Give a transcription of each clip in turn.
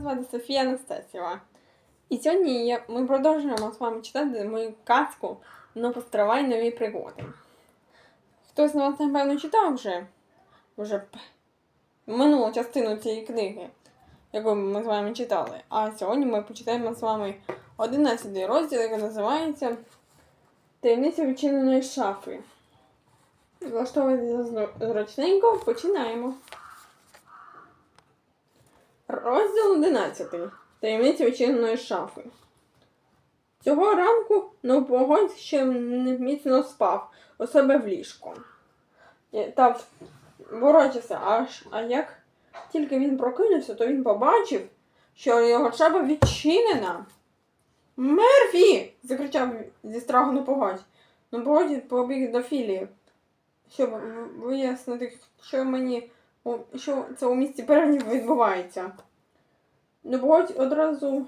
звати Софія Анастасіва. І сьогодні я, ми продовжуємо з вами читати мою казку «Ну постривай нові пригоди. Хтось з вас, напевно, читав вже, вже минулу частину цієї книги, яку ми з вами читали. А сьогодні ми почитаємо з вами 11 розділ, який називається Таємниця відчиненої шафи. Влаштовуйтеся зручненько, починаємо. Розділ 11. Таємниця відчиненої шафи. Цього ранку Новопогодь ще міцно спав у себе в ліжку. Та в- ворочався, аж а як тільки він прокинувся, то він побачив, що його шафа відчинена. Мерфі! закричав зі страху Новопогодь. Новопогодь побіг до Філії, щоб вияснити, що мені що це у місті Перні відбувається. Небоготь одразу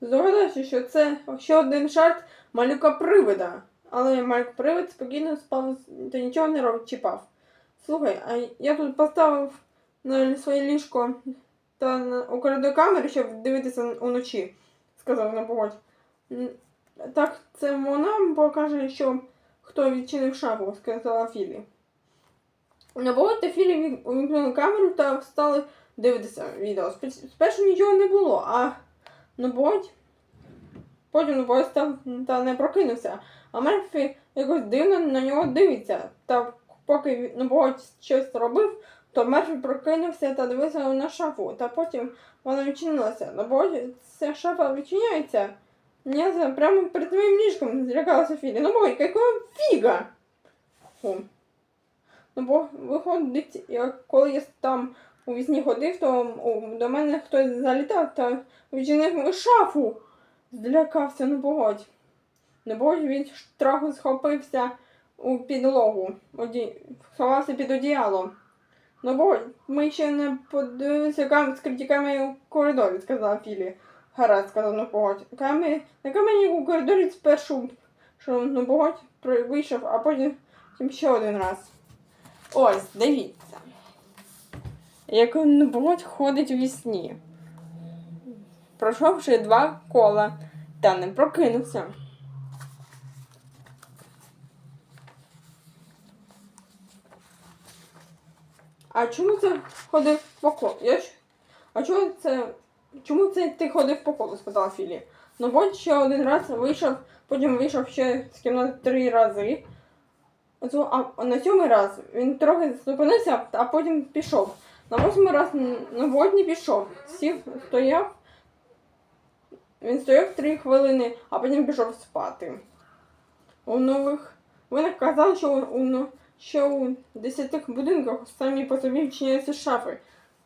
здогадався, що це ще один жарт малюка привида. Але малюк привид спокійно спав та нічого не робив, чіпав. Слухай, а я тут поставив на своє ліжко та на у камери, щоб дивитися уночі, сказав Небоготь. «М, Так, це вона покаже, що хто відчинив шафу, сказала Філі. Набоготь та Філі увімкнули камеру та стали дивитися відео. Спершу нічого не було, а Набоготь потім Набоготь став та не прокинувся. А Мерфі якось дивно на нього дивиться. Та поки Набоготь щось робив, то Мерфі прокинувся та дивився на шафу. Та потім вона відчинилася. Набоготь, ця шафа відчиняється. Я прямо перед твоїм ліжком злякалася Філі. Набоготь, якого фіга? Фу. Ну, бо виходить, коли я там у вісні ходив, то до мене хтось залітав та відчинив шафу. Злякався Небогодь. Небогодь від страху схопився у підлогу, оді... сховався під одіяло. Небогодь, ми ще не подивилися скриті камері у коридорі, сказала Філі. Гаразд, сказав Небогодь. Камері... На камені у коридорі спершу, що Небогодь при- вийшов, а потім ще один раз. Ось, дивіться. Як Небогодь ходить у вісні. Пройшовши два кола та не прокинувся. А чому це ходив по колу? Я ж... А чому це. Чому це ти ходив по колу? спитала Філі. Ну, бо ще один раз вийшов, потім вийшов ще з кімнати три рази. А на сьомий раз він трохи зупинився, а потім пішов. На восьмий раз на водні пішов. Сів, стояв. Він стояв три хвилини, а потім пішов спати. У нових винах казали, що у, ну, що у десятих будинках самі по собі відчиняються шафи.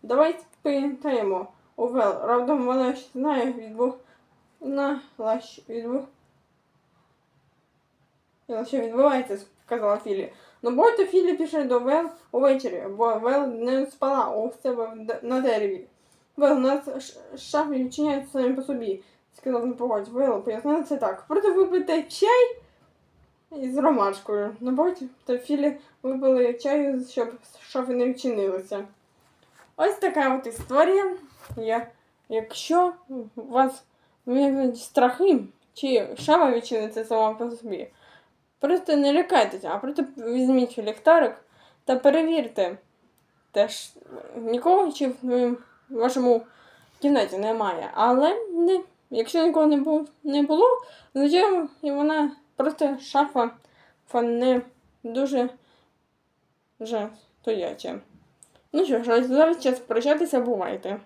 Давай спитаємо у Вел. Вона ж знає відбу... знала, що відбу... Знала, що відбувається, сказала Філі. Ну, бойто Філі пішли до Вел увечері, бо Вел не спала у себе на дереві. Вел, у нас ш- шафи відчиняються самі по собі, сказав Непогодь. Вел, пояснили це так. Проте випити чай із ромашкою. Ну, бойто та Філі випили чаю, щоб шафи не відчинилися. Ось така от історія. Я, якщо у вас виникнуть страхи, чи шафа відчиниться сама по собі, Просто не лякайтеся, а просто візьміть ліхтарик та перевірте. Теж нікого чи в вашому кімнаті немає. Але не, якщо нікого не, бу, не було, звичайно, і вона просто шафа фа не дуже вже стояча. Ну що ж, зараз час прощатися, бувайте.